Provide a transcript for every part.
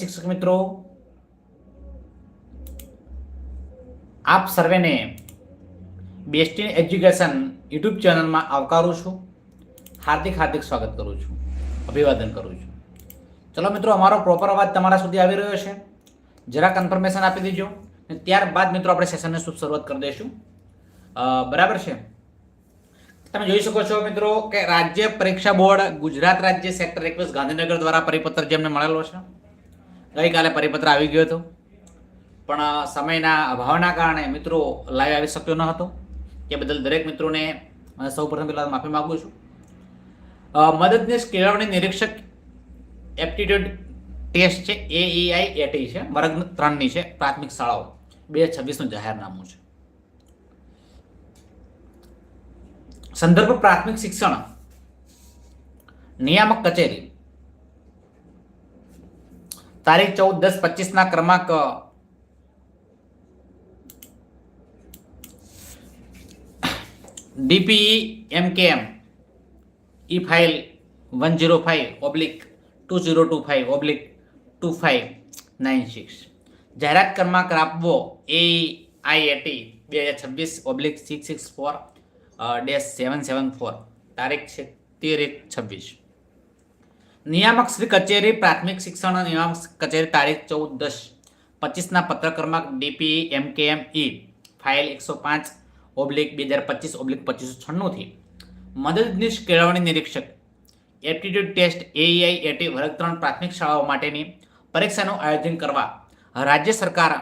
શિક્ષક મિત્રો, આપ સર્વેને બેસ્ટ એજ્યુકેશન યુટ્યુબ ચેનલમાં આવકારું છું. હાર્દિક હાર્દિક સ્વાગત કરું છું. અભિવાદન કરું છું. ચલો મિત્રો, અમારો પ્રોપર અવાજ તમારા સુધી આવી રહ્યો છે. જરા કન્ફર્મેશન આપી દેજો. ને ત્યારબાદ મિત્રો, આપણે સેશનને શુભ શરૂઆત કરી દઈશું. બરાબર છે? તમે જોઈ શકો છો મિત્રો કે રાજ્ય પરીક્ષા બોર્ડ ગુજરાત રાજ્ય સેક્ટર એકવીસ ગાંધીનગર દ્વારા પરિપત્ર જેમને મળેલો છે. ગઈકાલે પરિપત્ર આવી ગયો હતો. પણ સમયના અભાવના કારણે મિત્રો લાઈવ આવી શક્યો ન હતો. એ બદલ દરેક મિત્રોને સૌ પ્રથમ પહેલાં માફી માગું છું. મદદનીશ કેળવણી નિરીક્ષક એપ્ટિટ્યુડ ટેસ્ટ છે એઈઆઈ એટી છે, વર્ગ ત્રણની છે, પ્રાથમિક શાળાઓ. બે છવ્વીસનું જાહેરનામું છે. સંદર્ભ પ્રાથમિક શિક્ષણ નિયામક કચેરી. તારીખ ચૌદ, દસ પચીસ ના ક્રમાંક DPE M K M E file one zero five oblique two zero two five oblique two five nine six જાહેરાત ક્રમાંક આપવો એ આઈ એટી બે હજાર છવ્વીસ oblique six six four dash seven seven four તારીખ છે તેર એક છવ્વીસ. નિયામક શ્રી કચેરી પ્રાથમિક શિક્ષણ નિયામક કચેરી તારીખ ચૌદ દસ પચીસના પત્ર ક્રમાંક ડીપી એમ કે એમ ઈ ફાઇલ એકસો પાંચ ઓબ્લિક બે હજાર પચીસ ઓબ્લિક પચીસો છન્નુંથી મદદનીશ કેળવણી નિરીક્ષક. એપ્ટિટ્યૂડ ટેસ્ટ એઈઆઈ એટી વર્ગ ત્રણ પ્રાથમિક શાળાઓ માટેની પરીક્ષાનું આયોજન કરવા રાજ્ય સરકાર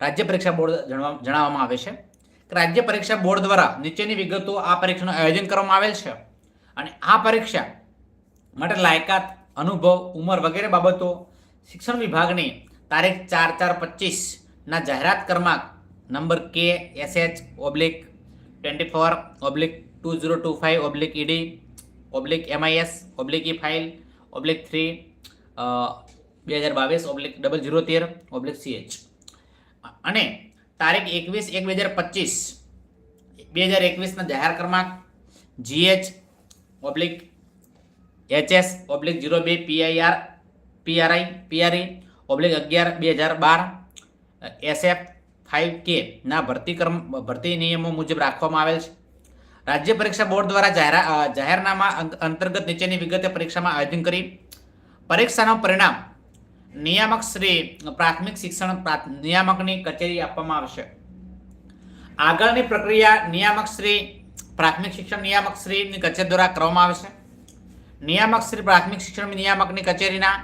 રાજ્ય પરીક્ષા બોર્ડ જણાવવામાં આવે છે કે રાજ્ય પરીક્ષા બોર્ડ દ્વારા નીચેની વિગતો આ પરીક્ષાનું આયોજન કરવામાં આવેલ છે. અને આ પરીક્ષા માટે લાયકાત, અનુભવ, ઉંમર વગેરે બાબતો શિક્ષણ વિભાગની તારીખ ચાર ચાર પચીસના જાહેરાત ક્રમાંક number K S H oblique twenty four, oblique two zero two five oblique ED, oblique MIS, oblique E file oblique three બે હજાર બાવીસ, ઓબ્લિક ડબલ ઝીરો તેર, ઓબ્લિક સીએચ. અને તારીખ એકવીસ એક બે હજાર પચીસ, બે હજાર એકવીસના જાહેર ક્રમાંક GH, oblique HS oblique zero બે પીઆઈઆર પીઆરઆઈ પીઆરઈ ઓબ્લિક અગિયાર બે હજાર બાર એસએફ ફાઇવ કે ના ભરતી કર્મ, ભરતી નિયમો મુજબ રાખવામાં આવેલ છે. રાજ્ય પરીક્ષા બોર્ડ દ્વારા જાહેરા જાહેરનામા અંતર્ગત નીચેની વિગતે પરીક્ષામાં આયોજન કરી. પરીક્ષાનું પરિણામ નિયામક શ્રી પ્રાથમિક શિક્ષણ નિયામકની કચેરી આપવામાં આવશે. આગળની પ્રક્રિયા નિયામક શ્રી, પ્રાથમિક શિક્ષણ નિયામક શ્રીની કચેરી દ્વારા કરવામાં આવશે નિયામક શ્રી પ્રાથમિક શિક્ષણ નિયામકની કચેરીના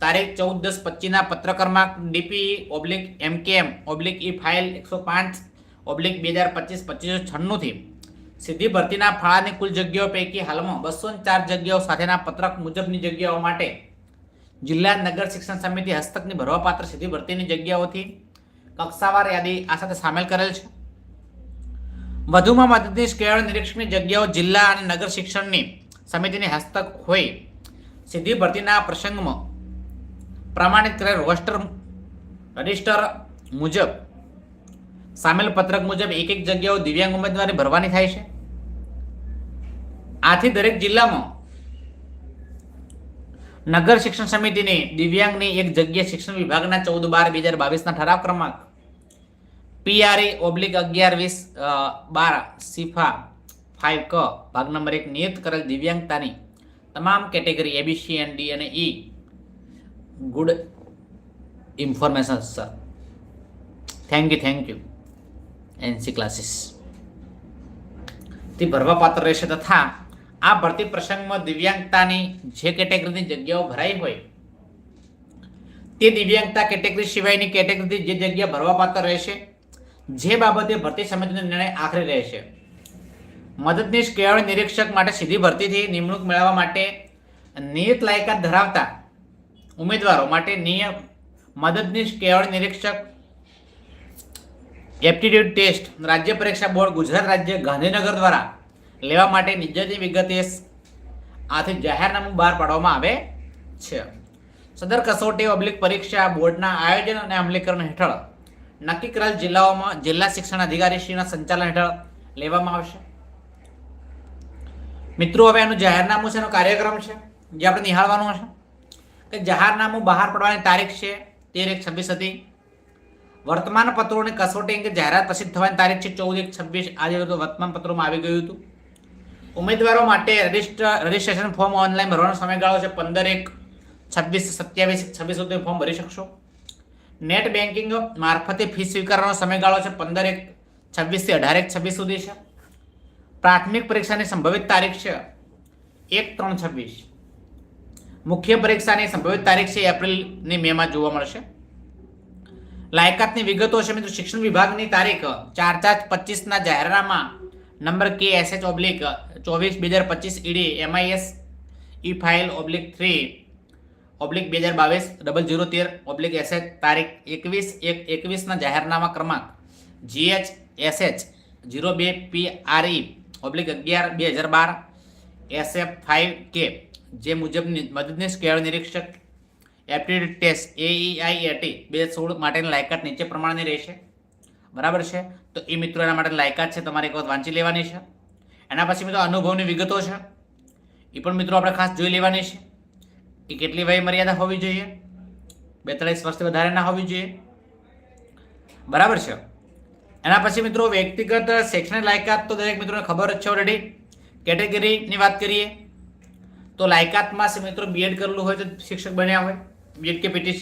તારીખ ચૌદ દસ પચીસના પત્ર ક્રમાંક DP oblique MKM oblique E file એકસો પાંચ ઓબ્લિક બે હજાર પચીસ પચીસો છન્નુંથી સીધી ભરતીના ફાળાની કુલ જગ્યાઓ પૈકી હાલમાં બસો ચાર જગ્યાઓ સાથેના પત્રક મુજબની જગ્યાઓ માટે જિલ્લા નગર શિક્ષણ સમિતિ હસ્તકની ભરવાપાત્ર સીધી ભરતીની જગ્યાઓથી કક્ષાવાર યાદી આ સાથે સામેલ કરેલ છે. વધુમાં મદદનીશ કેળવણી નિરીક્ષકની જગ્યાઓ જિલ્લા અને નગર શિક્ષણની સમિતિની હસ્તક હોય સીધી ભરતીના પ્રસંગમાં પ્રમાણિત કરેલ રોસ્ટર રજિસ્ટર મુજબ, સામેલ પત્રક મુજબ એક એક જગ્યાઓ દિવ્યાંગ ઉમેદવારી ભરવાની થાય છે. આથી દરેક જિલ્લામાં નગર શિક્ષણ સમિતિની દિવ્યાંગની એક જગ્યા શિક્ષણ વિભાગના ચૌદ બાર બે હજાર બાવીસના ઠરાવ ક્રમાંક પીઆરએ ઓબ્લિક અગિયાર વીસ બાર, સિફા ફાઇવ ક ભાગ નંબર એક નિયત કરેલ દિવ્યાંગતાની તમામ કેટેગરી એબીસી એન ડી અને E good information sir thank you thank you NC classes તે ભરવાપાત્ર રહેશે તથા આ ભરતી પ્રસંગમાં દિવ્યાંગતાની જે કેટેગરીની જગ્યાઓ ભરાઈ હોય, તે દિવ્યાંગતા કેટેગરી સિવાયની કેટેગરીથી જે જગ્યા ભરવાપાત્ર રહેશે, જે બાબતે ભરતી સમિતિનો નિર્ણય આખરે રહેશે મદદનીશ કેળવણી નિરીક્ષક માટે સીધી ભરતીથી નિમણૂક મેળવવા માટે નિયત લાયકાત ધરાવતા ઉમેદવારો માટે નિયમ મદદનીશ કેળવણી નિરીક્ષક એપ્ટિટ્યૂડ ટેસ્ટ રાજ્ય પરીક્ષા બોર્ડ ગુજરાત રાજ્ય ગાંધીનગર દ્વારા લેવા માટે નિજતી વિગતે આથી જાહેરનામું બહાર પાડવામાં આવે છે. સદર કસોટી ઓબ્લિક પરીક્ષા બોર્ડના આયોજન અને અમલીકરણ હેઠળ નક્કી કરેલ જિલ્લાઓમાં જિલ્લા શિક્ષણ અધિકારીશ્રીના સંચાલન હેઠળ લેવામાં આવશે. મિત્રો, હવે એનું જાહેરનામું છે, એનો કાર્યક્રમ છે, જે આપણે નિહાળવાનું હશે. કે જાહેરનામું બહાર પડવાની તારીખ છે, તેર એક છવ્વીસ હતી. વર્તમાન પત્રોની કસોટી અંગે જાહેરાત પ્રસિદ્ધ થવાની તારીખ છે, ચૌદ એક છવ્વીસ. આજે વર્તમાન પત્રોમાં આવી ગયું હતું. ઉમેદવારો માટે રજિસ્ટર, રજિસ્ટ્રેશન ફોર્મ ઓનલાઈન ભરવાનો સમયગાળો છે, પંદર એક છવ્વીસ, સત્યાવીસ છવ્વીસ સુધી ફોર્મ ભરી શકશો. નેટ બેન્કિંગ મારફતે ફી સ્વીકારવાનો સમયગાળો છે, પંદર એક છવ્વીસથી અઢાર એક છવ્વીસ સુધી છે. પ્રાથમિક પરીક્ષાની સંભવિત તારીખ છે એક ત્રણ છવ્વીસ. મુખ્ય પરીક્ષાની સંભવિત તારીખ છે એપ્રિલની મેમાં જોવા મળશે. લાયકાતની વિગતો છે મિત્રો, શિક્ષણ વિભાગની તારીખ ચાર ચાર પચીસના જાહેરનામા. Number K S H oblique ચોવીસ બે હજાર પચીસ ED MIS E file oblique three oblique બે હજાર બાવીસ ડબલ જીરો તેર ઓબ્લિક એસએચ તારીખ એકવીસ એક એકવીસના જાહેરનામા ક્રમાંક જીએચ એસએચ જીરો બે પી આર ઈ ઓબ્લિક અગિયાર બે હજાર બાર એસએફ ફાઇવ કે, જે મુજબની મદદનીશ કેળ નિરીક્ષક એપ્ટિટ્યુડ ટેસ્ટ એઈઆઈએટી બે સોળ માટેની લાયકાત નીચે પ્રમાણેની રહેશે. બરાબર છે? તો એ મિત્રો એના માટે લાયકાત છે, તમારે એક વખત વાંચી લેવાની છે. એના પછી મિત્રો અનુભવની વિગતો છે. એ પણ મિત્રો આપણે ખાસ જોઈ લેવાની છે. કે કેટલી વય મર્યાદા હોવી જોઈએ? બેતાળીસ વર્ષથી વધારે ના હોવી જોઈએ. બરાબર છે? એના પછી મિત્રો વ્યક્તિગત શૈક્ષણિક લાયકાત તો દરેક મિત્રોને ખબર જ છે ઓલરેડી કેટેગરીની વાત કરીએ, તો લાયકાતમાં છે મિત્રો બીએડ કરેલું હોય તો શિક્ષક બન્યા હોય બીએડ કે પીટી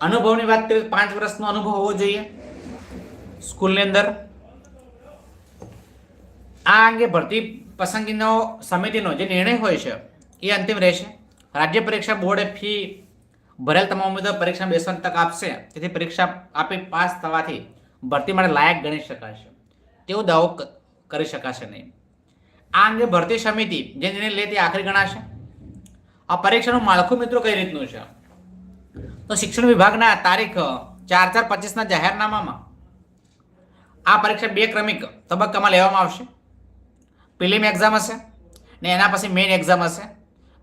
અનુભવની વાત કરીએ પાંચ વર્ષનો અનુભવ હોવો જોઈએ. સ્કૂલની અંદર આ અંગે ભરતી પસંદગીનો સમિતિનો જે નિર્ણય હોય છે, એ અંતિમ રહેશે. રાજ્ય પરીક્ષા બોર્ડે ફી ભરેલ તમામ ઉમેદવાર પરીક્ષા બેસવાની તક આપશે, તેથી પરીક્ષા આપી પાસ થવાથી ભરતી માટે લાયક ગણી શકાશે તેવો દાવો કરી શકાશે નહીં. આ અંગે ભરતી સમિતિ જે નિર્ણય લે તે આખરી ગણાશે. આ પરીક્ષાનું માળખું મિત્રો કઈ રીતનું છે? તો શિક્ષણ વિભાગના તારીખ, ચાર ચાર પચીસના જાહેરનામામાં. આ પરીક્ષા બે ક્રમિક તબક્કામાં લેવામાં આવશે. પ્રિલિમ એક્ઝામ હશે ને એના પછી મેઇન એક્ઝામ હશે.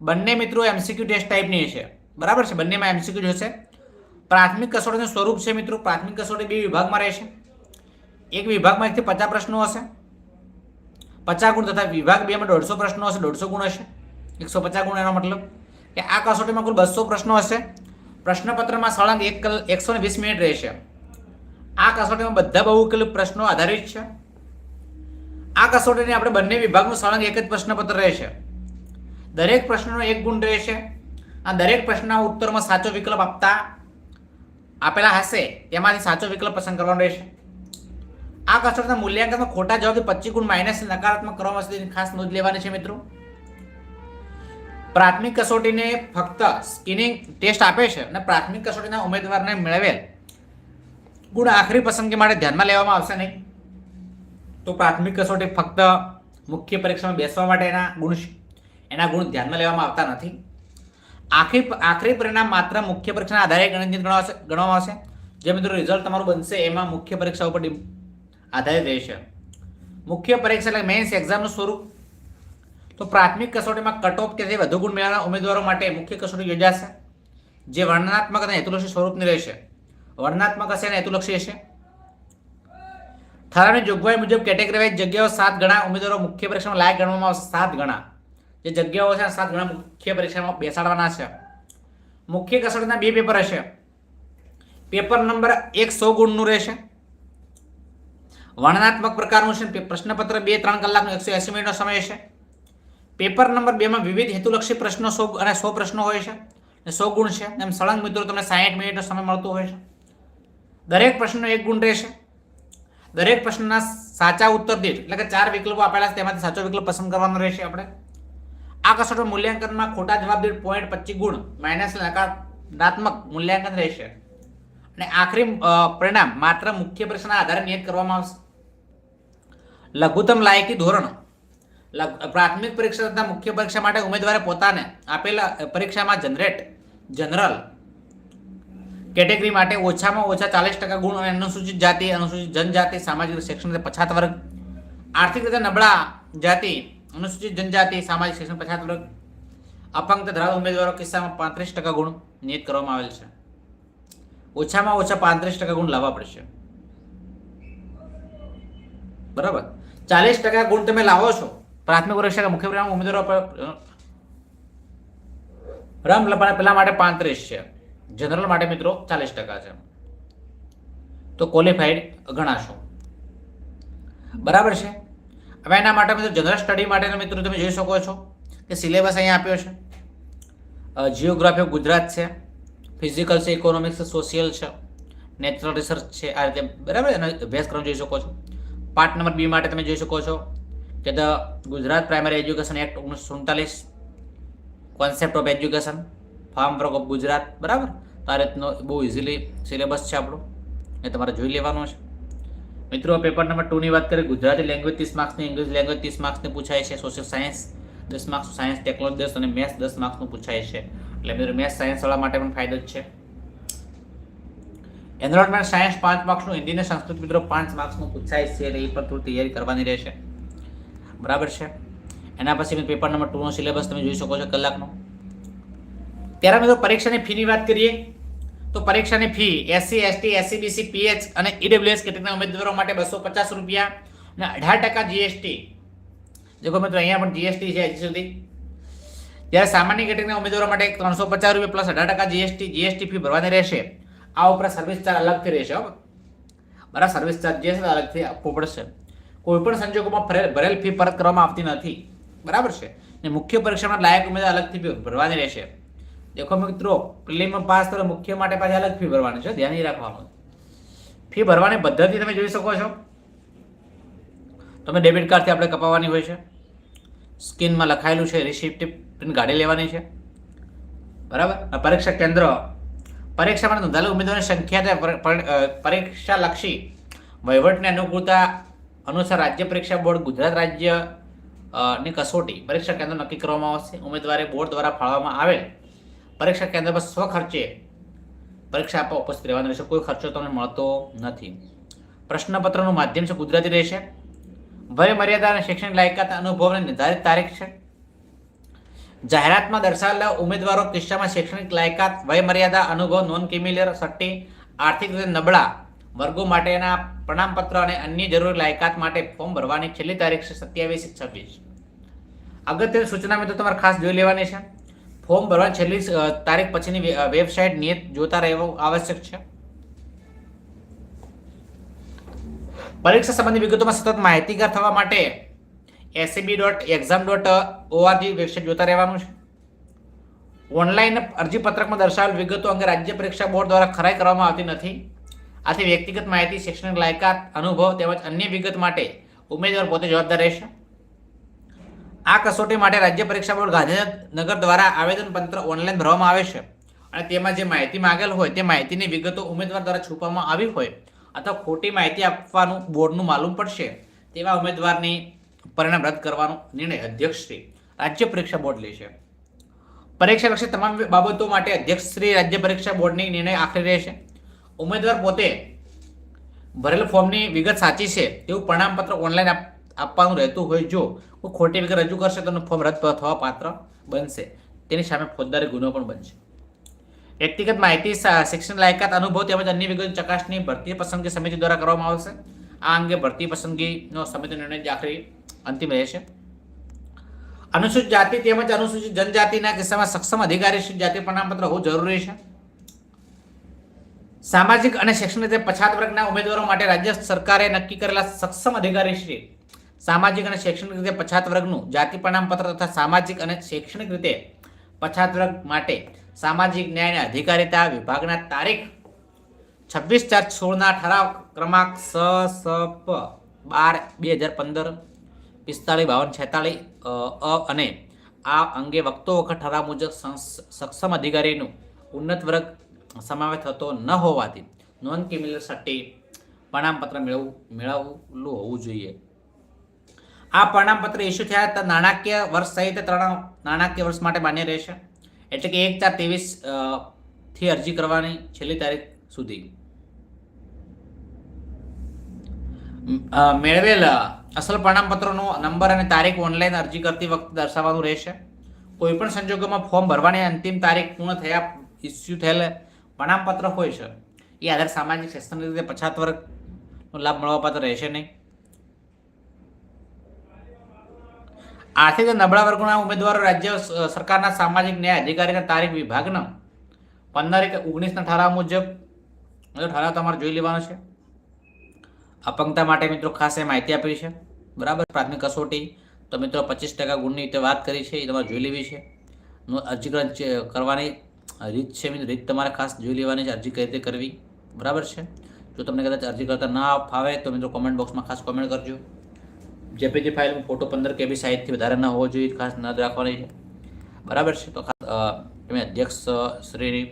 બંને મિત્રો એમસીક્યુ ટેસ્ટ ટાઈપની હશે. બરાબર છે? બંનેમાં એમસીક્યુ હશે. પ્રાથમિક કસોટીનું સ્વરૂપ છે મિત્રો. પ્રાથમિક કસોટી બે વિભાગમાં રહેશે. એક વિભાગમાં એકથી પચાસ પ્રશ્નો હશે. પચાસ ગુણ તથા વિભાગ બેમાં દોઢસો પ્રશ્નો હશે. દોઢસો ગુણ હશે. એકસો પચાસ ગુણ એનો મતલબ કે આ કસોટીમાં કુલ બસો પ્રશ્નો હશે. પ્રશ્નપત્રમાં સળંગ એક કલ એકસો વીસ મિનિટ રહેશે. આ કસોટીમાં બધા બહુકલ પ્રશ્નો આધારિત છે. આ કસોટીને આપણે બંને વિભાગનું સળંગ એક જ પ્રશ્નપત્ર રહેશે. દરેક પ્રશ્નનો એક ગુણ રહેશે. આ દરેક પ્રશ્નના ઉત્તરમાં સાચો વિકલ્પ આપતા આપેલા હશે તેમાંથી સાચો વિકલ્પ પસંદ કરવાનો રહેશે. આ કસરતના મૂલ્યાંકનમાં ખોટા જવાબથી પચીસ ગુણ માઇનસ નકારાત્મક કરવામાં સુધી ખાસ નોંધ લેવાની છે મિત્રો. પ્રાથમિક કસોટીને ફક્ત સ્કિનિંગ ટેસ્ટ આપે છે અને પ્રાથમિક કસોટીના ઉમેદવારને મેળવેલ ગુણ આખરી પસંદગી માટે ધ્યાનમાં લેવામાં આવશે નહીં. તો પ્રાથમિક કસોટી ફક્ત મુખ્ય પરીક્ષામાં બેસવા માટેના ગુણ છે. એના ગુણ ધ્યાનમાં લેવામાં આવતા નથી. આખરી આખરી પરિણામ માત્ર મુખ્ય પરીક્ષાના આધારે ગણિત ગણવામાં આવશે. જે મિત્રો રિઝલ્ટ તમારું બનશે એમાં મુખ્ય પરીક્ષા ઉપર આધારિત રહેશે. મુખ્ય પરીક્ષા એટલે મેન્સ એક્ઝામનું સ્વરૂપ. તો પ્રાથમિક કસોટીમાં કટ ઓફ કે વધુ ગુણ મેળવવાના ઉમેદવારો માટે મુખ્ય કસોટી યોજાશે, જે વર્ણનાત્મક અને હેતુલક્ષી સ્વરૂપની રહેશે. વર્ણનાત્મક હશે અને હેતુલક્ષી હશે. ઠરાવની જોગવાઈ મુજબ કેટેગરી વાઇઝ જગ્યાઓ સાત ગણા, ઉમેદવારો મુખ્ય પરીક્ષામાં લાયક ગણવામાં આવશે સાત ગણા. જે જગ્યાઓ છે, સાત ગણા મુખ્ય પરીક્ષામાં બેસાડવાના છે. મુખ્ય કસરતના બે પેપર હશે. પેપર નંબર એક સો ગુણનું રહેશે. વર્ણનાત્મક પ્રકારનું છે પ્રશ્નપત્ર બે, ત્રણ કલાકનો એકસો એસી મિનિટનો સમય છે પેપર નંબર બેમાં વિવિધ હેતુલક્ષી પ્રશ્નો સો અને સો પ્રશ્નો હોય છે. અને સો ગુણ છે. એમ સળંગ મિત્રો તમને સાહીઠ મિનિટનો સમય મળતો હોય છે. દરેક પ્રશ્નનો એક ગુણ રહેશે. દરેક પ્રશ્નના સાચા ઉત્તર દીઠ, એટલે કે ચાર વિકલ્પો આપેલા છે, તેમાંથી સાચો વિકલ્પ પસંદ કરવાનો રહેશે આપણે. આ કસોટી મૂલ્યાંકનમાં ખોટા જવાબ પોઈન્ટ પચીસ ગુણ માઇનસ નકારાત્મક મૂલ્યાંકન રહેશે. અને આખરી પરિણામ માત્ર મુખ્ય પરીક્ષાના આધારે નિયત કરવામાં આવશે. લઘુત્તમ લાયકી ધોરણ. પ્રાથમિક પરીક્ષા તથા મુખ્ય પરીક્ષા માટે ઉમેદવારે પોતાને આપેલા પરીક્ષામાં જનરેટ જનરલ કેટેગરી માટે ઓછામાં ઓછા ચાલીસ ટકા ગુણ અને અનુસૂચિત જાતિ, અનુસૂચિત જનજાતિ, સામાજિક શૈક્ષણિક પછાત વર્ગ, આર્થિક રીતે નબળા જાતિ અનુસૂચિત જનજાતિ, સામાજિક શિક્ષણ પછાત વર્ગ અપંગતા ધરાવતા ઉમેદવારો કિસ્સામાં પાંત્રીસ ટકા ગુણ નિયત કરવામાં આવેલ છે. ઓછામાં ઓછા પાંત્રીસ ટકા ગુણ લાવવા પડશે. બરાબર? ચાલીસ ટકા ગુણ તમે લાવો છો. પ્રાથમિક પરીક્ષા મુખ્ય પરીક્ષામાં ઉમેદવારો પર રમ પેલા માટે પાંત્રીસ છે. જનરલ માટે મિત્રો ચાલીસ ટકા છે. તો ક્વોલિફાઈડ ગણાશો. બરાબર છે? હવે એના માટે મિત્રો જનરલ સ્ટડી માટેના મિત્રો તમે જોઈ શકો છો કે સિલેબસ અહીંયા આપ્યો છે. જીઓગ્રાફી ગુજરાત છે ફિઝિકલ છે ઇકોનોમિક્સ છે સોશિયલ છે નેચરલ રિસર્ચ છે, આ રીતે બરાબર એનો અભ્યાસક્રમ જોઈ શકો છો. પાર્ટ નંબર બી માટે તમે જોઈ શકો છો કે the Gujarat primary education act ઓગણીસો સુડતાલીસ concept of education farm work of Gujarat, બરાબર? આ રીતનો બહુ ઇઝીલી સિલેબસ છે આપણો. એ તમારે જોઈ લેવાનો છે. મિત્રો પેપર નંબર ટુની વાત કરીએ, ગુજરાતી લેંગ્વેજ ત્રીસ માર્ક્સની ઇંગ્લિશ લેંગ્વેજ ત્રીસ માર્ક્સની પૂછાય છે સોશિયલ સાયન્સ દસ માર્ક્સ સાયન્સ ટેકનોલોજી દસ અને મેથ્સ દસ માર્ક્સનું પૂછાય છે. એટલે મિત્રો મેથ્સ સાયન્સવાળા માટે પણ ફાયદો જ છે. એન્વાયરમેન્ટ સાયન્સ પાંચ માર્ક્સનું હિન્દી અને સંસ્કૃત મિત્રો પાંચ માર્ક્સનું પૂછાય છે, એટલે એ પણ થોડી તૈયારી કરવાની રહેશે. બરાબર છે? એના પછી પેપર નંબર ટુનો સિલેબસ તમે જોઈ શકો છો કલાકનો. ત્યારે મિત્રો, પરીક્ષાની ફીની વાત કરીએ. તો પરીક્ષાની fee SC ST SCBC PH અને ઈડબ્લ્યુએસ કેટેગરીના ઉમેદવારો માટે બસો પચાસ રૂપિયા અને અઢાર ટકા જીએસટી દેખો મિત્રો, અહીંયા પણ જીએસટી છે હજી સુધી. જ્યારે સામાન્ય કેટેગરીના ઉમેદવારો માટે ત્રણસો પચાસ રૂપિયા પ્લસ અઢાર ટકા જીએસટી જીએસટી ફી ભરવાની રહેશે. આ ઉપરાંત સર્વિસ ચાર્જ અલગથી રહેશે બરાબર સર્વિસ ચાર્જ જે છે અલગથી આપવો પડશે. કોઈપણ સંજોગોમાં ભરેલ ફી પરત કરવામાં આવતી નથી. બરાબર છે? ને મુખ્ય પરીક્ષામાં લાયક ઉમેદવાર અલગથી ભરવાની રહેશે. દેખો મિત્રો પ્રિલિમમાં પાસ કરો મુખ્ય માટે પાછી અલગ ફી ભરવાની છે. ધ્યાન રાખવાનું. ફી ભરવાની પદ્ધતિ તમે જોઈ શકો છો. તમે ડેબિટ કાર્ડથી આપણે કપાવવાની હોય છે. સ્કીનમાં લખાયેલું છે રિસિપ્ટ કાઢી લેવાની છે. બરાબર? પરીક્ષા કેન્દ્ર. પરીક્ષા માટે નોંધાયેલા ઉમેદવારની સંખ્યા પરીક્ષાલક્ષી વહીવટને અનુકૂળતા અનુસાર રાજ્ય પરીક્ષા બોર્ડ, ગુજરાત રાજ્યની કસોટી પરીક્ષા કેન્દ્ર નક્કી કરવામાં આવશે. ઉમેદવારે બોર્ડ દ્વારા ફાળવવામાં આવેલ પરીક્ષા કેન્દ્ર પર સ્વખર્ચે પરીક્ષા આપવા ઉપસ્થિત રહેવાનું રહેશે. કોઈ ખર્ચો તમને મળતો નથી. પ્રશ્નપત્રનું માધ્યમ છે ગુજરાતી રહેશે. વય મર્યાદા અને શૈક્ષણિક લાયકાત અનુભવની નિર્ધારિત તારીખ છે. જાહેરાતમાં દર્શાવેલા ઉમેદવારો કિસ્સામાં શૈક્ષણિક લાયકાત વય મર્યાદા અનુભવ નોન ક્રિમિલિયર સટ્ટી, આર્થિક રીતે નબળા વર્ગો માટેના પ્રમાણપત્ર અને અન્ય જરૂરી લાયકાત માટે ફોર્મ ભરવાની છેલ્લી તારીખ છે, સત્યાવીસ છવ્વીસ. અગત્યની સૂચના મિત્રો તમારે ખાસ જોઈ લેવાની છે. ફોર્મ ભરવાની છેલ્લી તારીખ પછીની વેબસાઇટ નિયત જોતા રહેવું આવશ્યક છે. પરીક્ષા સંબંધી વિગતોમાં સતત માહિતીગાર થવા માટે ACB dot exam dot ORG website જોતા રહેવાનું છે. ઓનલાઈન અરજીપત્રકમાં દર્શાવેલ વિગતો અંગે રાજ્ય પરીક્ષા બોર્ડ દ્વારા ખરાઈ કરવામાં આવતી નથી. આથી વ્યક્તિગત માહિતી, શૈક્ષણિક લાયકાત, અનુભવ તેમજ અન્ય વિગત માટે ઉમેદવાર પોતે જવાબદાર રહેશે. આ કસોટી માટે રાજ્ય પરીક્ષા બોર્ડ ગાંધીનગર દ્વારા આવેદનપત્ર ઓનલાઈન ભરવામાં આવે છે. અને તેમાં જે માહિતી માંગેલ હોય તે માહિતીની વિગતો ઉમેદવાર દ્વારા છુપવામાં આવી હોય અથવા ખોટી માહિતી આપવાનું બોર્ડનું માલુમ પડશે તેવા ઉમેદવારની પરિણામ રદ કરવાનો નિર્ણય અધ્યક્ષશ્રી રાજ્ય પરીક્ષા બોર્ડ લે છે. પરીક્ષા લક્ષી તમામ બાબતો માટે અધ્યક્ષશ્રી રાજ્ય પરીક્ષા બોર્ડની નિર્ણય આખરી રહેશે. ઉમેદવાર પોતે ભરેલ ફોર્મની વિગત સાચી છે તેવું પ્રમાણપત્ર ઓનલાઈન આપવાનું રહેતું હોય જો ખોટી વિગત રજૂ કરશે તો ફોર્મ રદ થવા પાત્ર બનશે. તેની સામે ફોજદારી ગુનો પણ બનશે. વ્યક્તિગત માહિતી શિક્ષણ લાયકાત, અનુભવ તેમજ અન્ય વિગત ચકાસણી ભરતી પસંદગી સમિતિ દ્વારા કરવામાં આવશે. આ અંગે ભરતી પસંદગીનો સમિતિ નિર્ણય આખરી અંતિમ રહેશે. અનુસૂચિત જાતિ તેમજ અનુસૂચિત જનજાતિના કિસ્સામાં સક્ષમ અધિકારી જાતિ પ્રમાણપત્ર હોવું જરૂરી છે. સામાજિક અને શૈક્ષણિક રીતે પછાત વર્ગના ઉમેદવારો માટે રાજ્ય સરકારે નક્કી કરેલા સક્ષમ અધિકારી શ્રી સામાજિક અને શૈક્ષણિક રીતે પછાત વર્ગનું જાતિ પ્રમાણપત્ર તથા સામાજિક અને શૈક્ષણિક રીતે પછાત વર્ગ માટે સામાજિક ન્યાય અને અધિકારીતા વિભાગના તારીખ છવ્વીસ ચાર સોળના ઠરાવ ક્રમાંક સ સ, પ, બાર, બે હજાર પંદર, પિસ્તાળીસ, બાવન, છેતાળીસ, અ અને આ અંગે વખતો વખત ઠરાવ મુજબ સક્ષમ અધિકારીનું ઉન્નત વર્ગ સમાવેશ થતો ન હોવાથી નોન ક્રિમિનલ સટ્ટી પ્રમાણપત્ર મેળવવું મેળવેલું હોવું જોઈએ. આ પ્રમાણપત્ર ઇસ્યુ થયા નાણાકીય વર્ષ સહિત ત્રણ નાણાકીય વર્ષ માટે માન્ય રહેશે. એટલે કે એક ચાર ત્રેવીસથી અરજી કરવાની છેલ્લી તારીખ સુધી. મેળવેલ અસલ પ્રમાણપત્રનો નંબર અને તારીખ ઓનલાઈન અરજી કરતી વખતે દર્શાવવાનું રહેશે. કોઈપણ સંજોગોમાં ફોર્મ ભરવાની અંતિમ તારીખ પૂર્ણ થયા ઇસ્યુ થયેલ પ્રમાણપત્ર હોય છે. એ આધાર સામાજિક, શૈક્ષણિક રીતે પછાત વર્ગનો લાભ મળવાપાત્ર રહેશે નહીં. રીતે નબળા વર્ગના ઉમેદવારો રાજ્ય સરકારના સામાજિક ન્યાય અધિકારીના તારીખ વિભાગના પંદર એક ઓગણીસના ઠરાવ મુજબ. ઠરાવ તમારે જોઈ લેવાનો છે. અપંગતા માટે મિત્રો ખાસ એ માહિતી આપી છે. બરાબર? પ્રાથમિક કસોટી. તો મિત્રો પચીસ ટકા ગુણની રીતે વાત કરી છે, એ તમારે જોઈ લેવી છે. અરજીકરણ કરવાની રીત છે મિત્રો, રીત તમારે ખાસ જોઈ લેવાની છે, અરજી કઈ રીતે કરવી. બરાબર છે? જો તમને કદાચ અરજી કરતા ના ફાવે તો મિત્રો કોમેન્ટ બોક્સમાં ખાસ કોમેન્ટ કરજો. જેપીજી ફાઇલમાં ફોટો પંદર કેબી સાઇઝથી વધારે ન હોવો જોઈએ, ખાસ ન રાખવાની છે. બરાબર છે? તો ખાસ તમે અધ્યક્ષ શ્રીની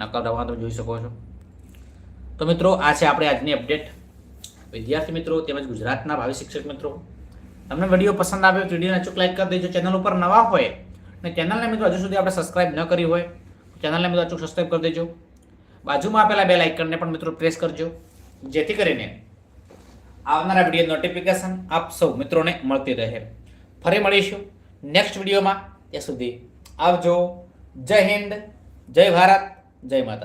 નકલ રવા તમે જોઈ શકો છો. તો મિત્રો, આ છે આપણે આજની અપડેટ વિદ્યાર્થી મિત્રો, તેમજ ગુજરાતના ભાવિ શિક્ષક મિત્રો, તમને વીડિયો પસંદ આવ્યો તો વિડીયોને અચૂક લાઈક કરી દેજો. ચેનલ ઉપર નવા હોય અને ચેનલને મિત્રો હજુ સુધી આપણે સબસ્ક્રાઇબ ન કરી હોય ચેનલને મિત્રો અચૂક સબસ્ક્રાઇબ કરી દેજો. બાજુમાં આપેલા બે લાઇકનને પણ મિત્રો પ્રેસ કરજો, જેથી કરીને આવનારા વીડિયો નોટિફિકેશન આપ સૌ મિત્રોને મળતી રહે. ફરી મળીશું નેક્સ્ટ વિડીયોમાં ત્યાં સુધી આવજો. જય હિન્દ, જય ભારત, જય માતા